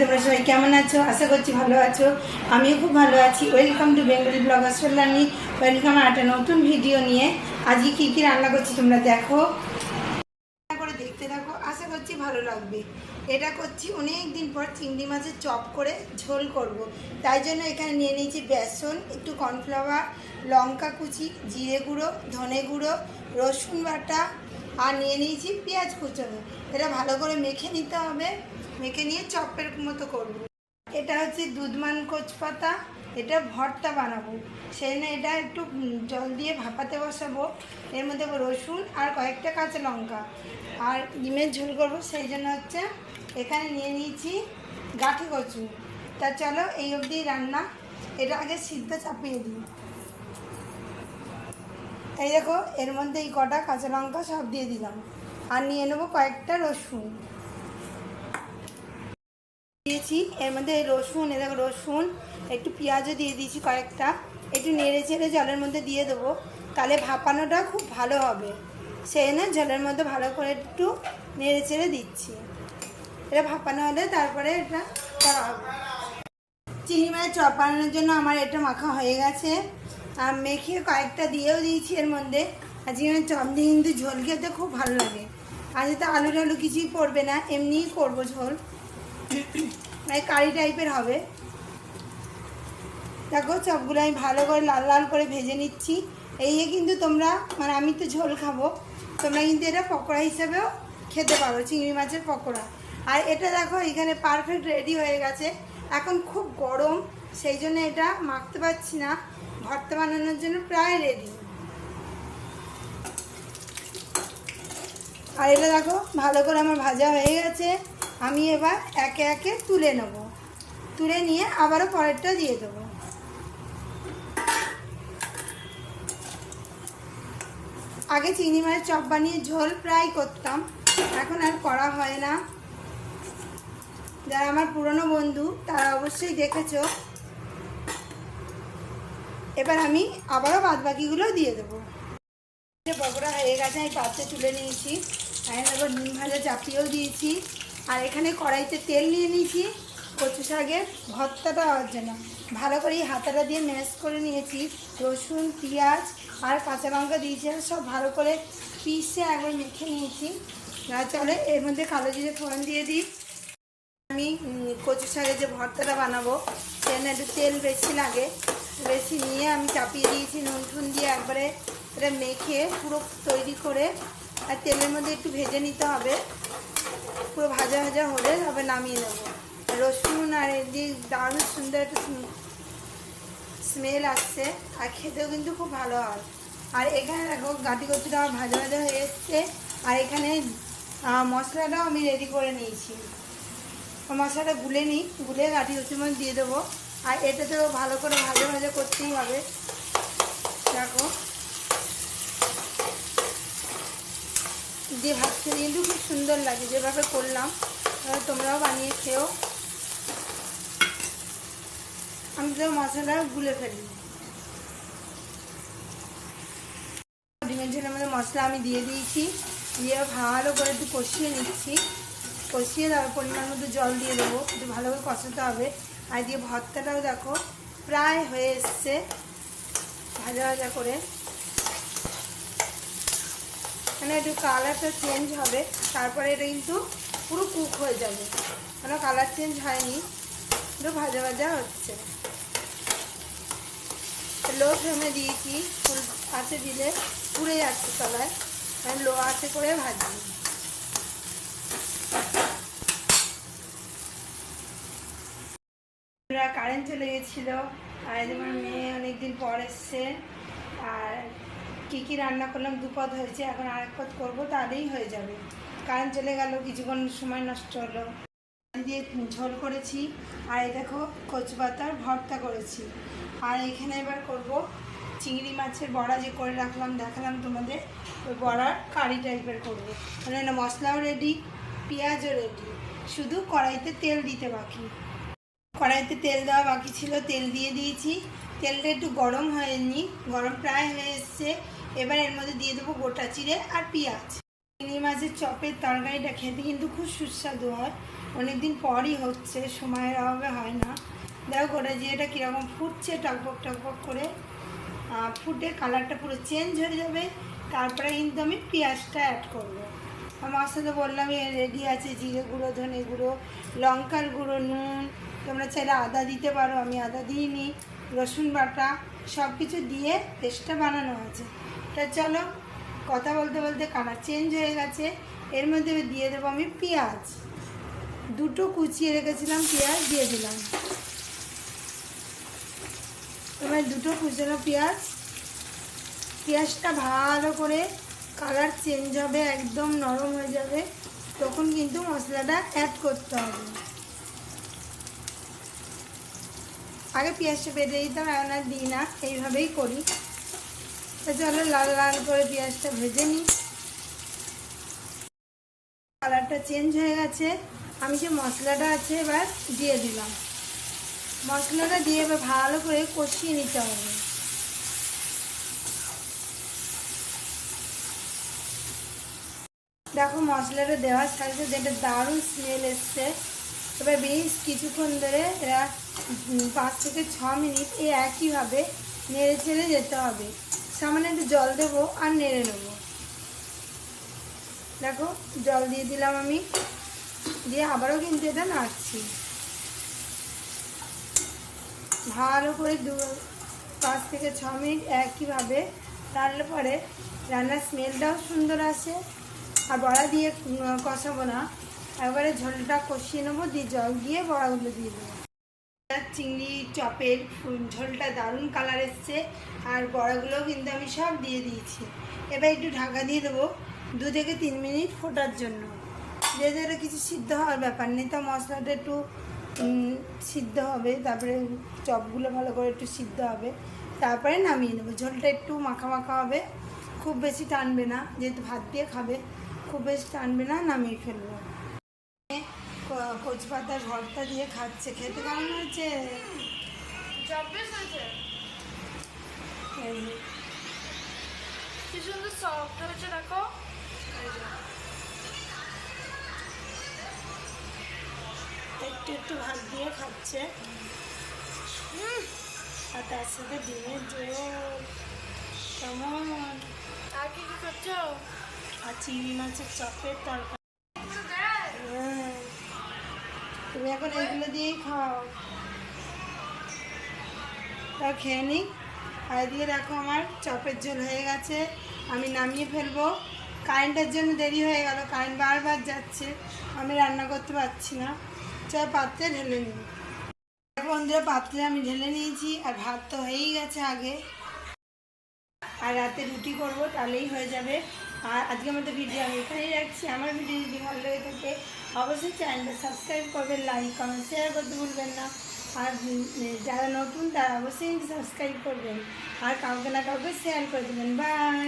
তোমরা সবাই কেমন আছো? আশা করছি ভালো আছো। আমিও খুব ভালো আছি। ওয়েলকাম টু বেঙ্গলি ব্লগার সোল্লানি ওয়েলকাম একটা নতুন ভিডিও নিয়ে। আজকে কী কী রান্না করছি তোমরা দেখো। করে দেখতে থাকো। আশা করছি ভালো লাগবে। এটা করছি অনেক দিন পর চিংড়ি মাছের চপ করে ঝোল করব। তাই জন্য এখানে নিয়ে নিয়েছি বেসন, একটু কর্নফ্লাওয়ার লঙ্কা কুচি, জিরে গুঁড়ো, ধনে গুঁড়ো, রসুন বাটা, আর নিয়ে নিয়েছি পেঁয়াজ কুচনো। এটা ভালো করে মেখে নিতে হবে। মেখে নিয়ে চপের মতো করব। এটা হচ্ছে দুধমান কোচপাতা, এটা ভর্তা বানাবো। সেই জন্য এটা একটু জল দিয়ে ভাপাতে বসাবো। এর মধ্যে রসুন আর কয়েকটা কাঁচা লঙ্কা। আর ডিমের ঝোল করব, সেই জন্য হচ্ছে এখানে নিয়ে নিয়েছি গাঠি কচু। তা চলো এই অবধি রান্না। এটা আগে সিদ্ধ চাপিয়ে দিই। এই দেখো, এর মধ্যে এই কটা কাঁচা লঙ্কা সব দিয়ে দিলাম। আর নিয়ে নেব কয়েকটা রসুন। দিয়েছি। এর মধ্যে রসুন এ দেখো রসুন, একটু পেঁয়াজও দিয়ে দিয়েছি কয়েকটা। একটু নেড়ে চেড়ে জলের মধ্যে দিয়ে দেবো। তাহলে ভাপানোটা খুব ভালো হবে। সেই জন্য জলের মধ্যে ভালো করে একটু নেড়ে চেড়ে দিচ্ছি। এটা ভাপানো হলে তারপরে এটা করা হবে। চিনি মাছের চপ বানানোর জন্য আমার এটা মাখা হয়ে গেছে। আর মেখে কয়েকটা দিয়েও দিয়েছি এর মধ্যে। আজকে আমি চপ দিয়ে কিন্তু ঝোল খেতে খুব ভালো লাগে। আজ তো আলু টালু কিছুই পড়বে না, এমনিই করব ঝোল। মানে কারি টাইপের হবে। দেখো চপগুলো আমি ভালো করে লাল লাল করে ভেজে নিচ্ছি। এই কিন্তু তোমরা মানে আমি তো ঝোল খাব, তোমরা কিন্তু এটা পকোড়া হিসেবেও খেতে পারো, চিংড়ি মাছের পকোড়া। আর এটা দেখো, এখানে পারফেক্ট রেডি হয়ে গেছে। এখন খুব গরম, সেই জন্য এটা মাখতে পারছি না। ভর্তা বানানোর জন্য প্রায় রেডি আর এটা দেখো, ভালো করে আমার ভাজা হয়ে গেছে। আমি এবার একে একে তুলে নেব। তুলে নিয়ে আবারও পরেরটা দিয়ে দেবো। আগে চিংড়ি মাছের চপ বানিয়ে ঝোল প্রায় করতাম। এখন আর করা হয় না। যারা আমার পুরনো বন্ধু, তারা অবশ্যই দেখেছ। এবার আমি আবারও বাদ বাকিগুলো দিয়ে দেবো। পকোড়া হয়ে গেছে, আমি পাত্রে তুলে নিয়েছি। আমি তারপর ডিম ভাজা চাপিয়েও দিয়েছি। আর এখানে কড়াইতে তেল নিয়ে নিয়েছি, কচু শাকের ভর্তাটা হওয়ার জন্য। ভালো করে এই হাতাটা দিয়ে ম্যাশ করে নিয়েছি, রসুন, পেঁয়াজ আর কাঁচা লঙ্কা দিয়েছি সব ভালো করে পিসে একবার মেখে নিয়েছি। চলে এর মধ্যে কালো জিরে ফোড়ন দিয়ে দিই। আমি কচু শাকের যে ভর্তাটা বানাবো, সেখানে একটু তেল বেশি লাগে। বেশি নিয়ে আমি চাপিয়ে দিয়েছি নুন ঠুন দিয়ে একবারে এটা মেখে পুরো তৈরি করে আর তেলের মধ্যে একটু ভেজে নিতে হবে। পুরো ভাজা ভাজা হলে তবে নামিয়ে নেব। রসুন আর দিয়ে দারুণ সুন্দর একটা স্মেল আসছে, আর খেতেও কিন্তু খুব ভালো হয়। আর এখানে দেখো, গাটি কচুটা আমার ভাজা ভাজা হয়ে এসছে। আর এখানে মশলাটাও আমি রেডি করে নিয়েছি। মশলাটা গুলে নিই, গুলে গাঠি কচুর মধ্যে দিয়ে দেবো। আর এটাতেও ভালো করে ভাজা ভাজা করতেই হবে দেখো দিয়ে ভাজতে কিন্তু খুব সুন্দর লাগে, যেভাবে করলাম তোমরাও বানিয়ে খেও আমি তো মশলা গুলে ফেলি। ডিমের ঝোলের মধ্যে মশলা আমি দিয়ে দিয়েছি। দিয়ে ভালো করে একটু কষিয়ে নিচ্ছি। কষিয়ে তারপর পরিমাণ মতো জল দিয়ে দেবো, একটু ভালো করে কষাতে হবে। আর দিয়ে ভর্তাটাও দেখো, প্রায় হয়ে এসছে। ভাজা ভাজা করে। মানে একটু কালারটা চেঞ্জ হবে, তারপরে এটা কিন্তু পুরো কুক হয়ে যাবে। কোনো কালার চেঞ্জ হয়নি। একটু ভাজা ভাজা হচ্ছে। লো ফ্লেমে দিয়েছি, ফুল আছে দিলে পুড়ে যাচ্ছে তলায়। আমি লো আছে করে ভাজি কারেন্ট চলে গেছিল। আর আমার মেয়ে অনেকদিন পর এসছে। আর কী কী রান্না করলাম দুপদ হয়েছে, এখন আরেক পদ করব, তাহলেই হয়ে যাবে। কারেন্ট চলে গেল, কিছুক্ষণ সময় নষ্ট হলো। দিয়ে ঝোল করেছি, আর এই দেখো কচু পাতার ভর্তা করেছি। আর এখানে এবার করব চিংড়ি মাছের বড়া যে করে রাখলাম, দেখালাম তোমাদের, ওই বড়ার কারি টাইপের করব। না মশলাও রেডি পেঁয়াজও রেডি শুধু কড়াইতে তেল দিতে বাকি। কড়াইতে তেল দেওয়া বাকি ছিল, তেল দিয়ে দিয়েছি। তেলটা একটু গরম হয়নি, গরম প্রায় হয়ে এসছে। এবার এর মধ্যে দিয়ে দেবো গোটা চিড়ে আর পেঁয়াজ। চিংড়ি মাছের চপের তরকারিটা খেতে কিন্তু খুব সুস্বাদু হয়। অনেক দিন পরই হচ্ছে, সময়ের অভাবে হয় না। দেখো গোটা জিরেটা কীরকম ফুটছে, টকবক টকবক করে। ফুটে কালারটা পুরো চেঞ্জ হয়ে যাবে। তারপরে কিন্তু আমি পেঁয়াজটা অ্যাড করব। আমার সাথে বললাম রেডি আছে জিরে গুঁড়ো, ধনে গুঁড়ো, লঙ্কার গুঁড়ো, নুন। তোমরা চাইলে আদা দিতে পারো, আমি আদা দিইনি। রসুন বাটা সব কিছু দিয়ে পেস্টটা বানানো আছে। তা চলো, কথা বলতে বলতে কালার চেঞ্জ হয়ে গেছে। এর মধ্যে দিয়ে দেবো আমি পেঁয়াজ। দুটো কুচিয়ে রেখেছিলাম, পেঁয়াজ দিয়ে দিলাম। এবার দুটো কুচানো পেঁয়াজ। পেঁয়াজটা ভালো করে কালার চেঞ্জ হবে, একদম নরম হয়ে যাবে। তখন কিন্তু মশলাটা অ্যাড করতে হবে। আগে পেঁয়াজটা বেঁধে দিতাম, এখন আর দিই না, এইভাবেই করি। চলো লাল লাল করে পেঁয়াজটা ভেজে নিই। কালারটা চেঞ্জ হয়ে গেছে। আমি যে মশলাটা আছে এবার দিয়ে দিলাম। মশলাটা দিয়ে এবার ভালো করে কষিয়ে নিতে হবে। দেখো মশলাটা দেওয়ার সাথে সাথে একটা দারুণ স্মেল এসছে। এবার বেশ কিছুক্ষণ ধরে এরা পাঁচ থেকে ছ মিনিট এই একইভাবে নেড়ে চেড়ে যেতে হবে। সামান্য একটু জল দেবো আর নেড়ে নেব। দেখো, জল দিয়ে দিলাম আমি। দিয়ে আবারও কিন্তু এটা নাড়ছি। ভালো করে দু, পাঁচ থেকে ছ মিনিট একইভাবে রান্নার পরে রান্নার স্মেলটাও সুন্দর আসে। আর বড়া দিয়ে কষাবো না। একবারে ঝোলটা কষিয়ে নেব, দিয়ে জল দিয়ে বড়াগুলো দিয়ে দেবো। চিংড়ি চপের ঝোলটা দারুণ কালার এসছে। আর বড়াগুলোও কিন্তু আমি সব দিয়ে দিয়েছি। এবার একটু ঢাকা দিয়ে দেবো দু থেকে তিন মিনিট ফোটার জন্য। যেহেতু কিছু সিদ্ধ হওয়ার ব্যাপার নেই, তো মশলাটা একটু সিদ্ধ হবে। তারপরে চপগুলো ভালো করে একটু সিদ্ধ হবে। তারপরে নামিয়ে নেব। ঝোলটা একটু মাখা মাখা হবে। খুব বেশি টানবে না, যেহেতু ভাত দিয়ে খাবে। খুব বেশি টানবে না, নামিয়ে ফেলব। কচি পাতার ভর্তা দিয়ে খাচ্ছে খেতে কেমন হয়েছে? কি সুন্দর সফট হয়েছে দেখো। একটু একটু ভাত দিয়ে খাচ্ছে। আর তার সাথে ডিমের ঝোল। কেমন? আর কি কি করছ? আর চিংড়ি মাছের চপের তরকারি হ্যাঁ। তুমি এখন এগুলো দিয়েই খাও। তা খেয়ে নিই। আর এদিকে দেখো আমার চপের ঝোল হয়ে গেছে। আমি নামিয়ে ফেলব। কারেন্টের জন্য দেরি হয়ে গেল। কারেন্ট বারবার যাচ্ছে। আমি রান্না করতে পারছি না। চল পাত্রে ঢেলে নিই। বন্ধুরা, পাত্রে আমি ঢেলে নিয়েছি। আর ভাত তো হয়েই গেছে আগে। আর রাতে রুটি করব, তাহলেই হয়ে যাবে। আর আজকে মতো ভিডিও আমি এখানেই রাখছি। আমার ভিডিও যদি ভালো লেগে থাকে, অবশ্যই চ্যানেলটা সাবস্ক্রাইব করবেন লাইক কমেন্ট শেয়ার করতে ভুলবেন না। আর যারা নতুন, তারা অবশ্যই সাবস্ক্রাইব করবেন। আর কাউকে না কাউকে শেয়ার করে দেবেন। বাই